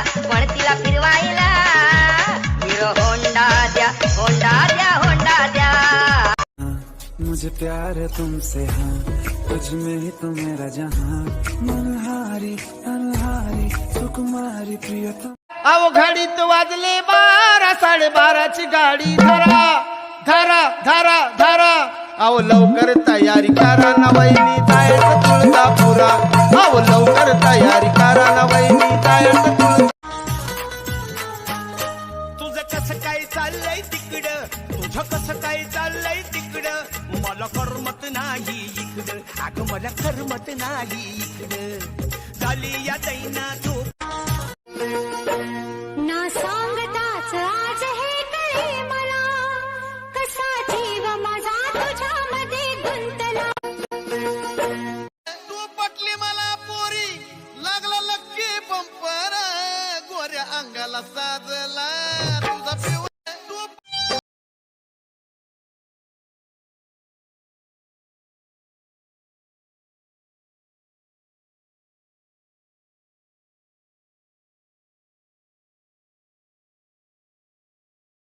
वळतीला फिरवायला. Hero Honda द्या Honda द्या होंडा द्या. मुझे प्यार है तुमसे हाँ। तुझ में ही तो मेरा जहाँ। मनहारी अनहारी सुकुमारी प्रियतम। अहो घडीत वाजले बारा साडेबाराची गाडी। धरा धरा धरा धरा। अहो लवकर तयारी करा ना वहिनी जायचं तुळजापुरा अहो लवकर इकड. तुझं कसं काय चाललंय तिकड? मला करमत नाही इकड. अग मला करमत नाही इकड. झाली या दैना तू मला. कसा जीव माझा तुझ्यामध्ये तू पटली मला पोरी. लागला लक्की पंपर गोऱ्या अंगाला साजला. तुझा पिऊ